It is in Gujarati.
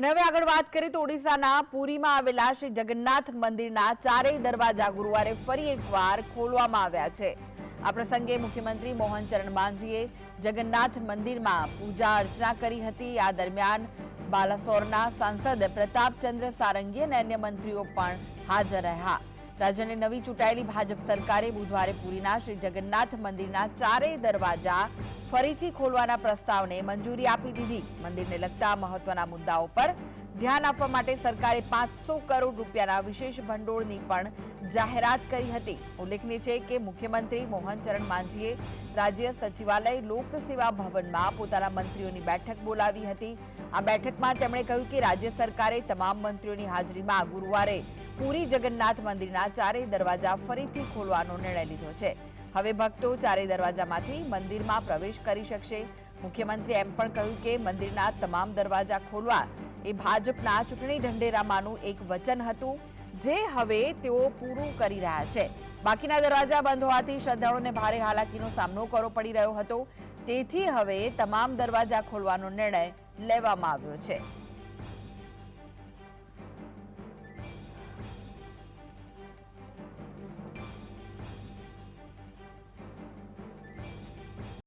અને હવે આગળ વાત કરીએ તો ઓડિશાના પુરીમાં આવેલા શ્રી જગન્નાથ મંદિરના ચારેય દરવાજા ગુરુવારે ફરી એકવાર ખોલવામાં આવ્યા છે. આ પ્રસંગે મુખ્યમંત્રી મોહન ચરણ જગન્નાથ મંદિરમાં પૂજા અર્ચના કરી હતી. આ દરમિયાન બાલાસોરના સાંસદ પ્રતાપચંદ્ર સારંગી અને અન્ય મંત્રીઓ પણ હાજર રહ્યા. રાજ્યની નવી ચૂંટાયેલી ભાજપ સરકારે બુધવારે પુરીના શ્રી જગન્નાથ મંદિરના ચારેય દરવાજા ફરીથી ખોલવાના પ્રસ્તાવને મંજૂરી આપી દીધી. મંદિરને લગતા મહત્વના મુદ્દાઓ પર ધ્યાન આપવા માટે સરકારે પાંચસો કરોડ રૂપિયાના વિશેષ ભંડોળની પણ જાહેરાત કરી હતી. ઉલ્લેખનીય છે કે મુખ્યમંત્રી મોહન ચરણ માંઝીએ રાજ્ય સચિવાલય લોકસેવા ભવનમાં પોતાના મંત્રીઓની બેઠક બોલાવી હતી. આ બેઠકમાં તેમણે કહ્યું કે રાજ્ય સરકારે તમામ મંત્રીઓની હાજરીમાં ગુરુવારે પુરી જગન્નાથ મંદિરના ચારેય દરવાજા ફરીથી ખોલવાનો નિર્ણય લીધો છે. હવે ભક્તો ચારેય દરવાજામાંથી મંદિરમાં પ્રવેશ કરી શકશે. મુખ્યમંત્રીએ એમ પણ કહ્યું કે મંદિરના તમામ દરવાજા ખોલવા એ ભાજપના ચૂંટણી ઢંઢેરામાંનું એક વચન હતું. જે હવે તેઓ પૂરું કરી રહ્યા છે. બાકીના દરવાજા બંધ હોવાથી શ્રદ્ધાળુઓને ભારે હાલાકીનો સામનો કરવો પડી રહ્યો હતો. તેથી હવે તમામ દરવાજા ખોલવાનો નિર્ણય લેવામાં આવ્યો છે.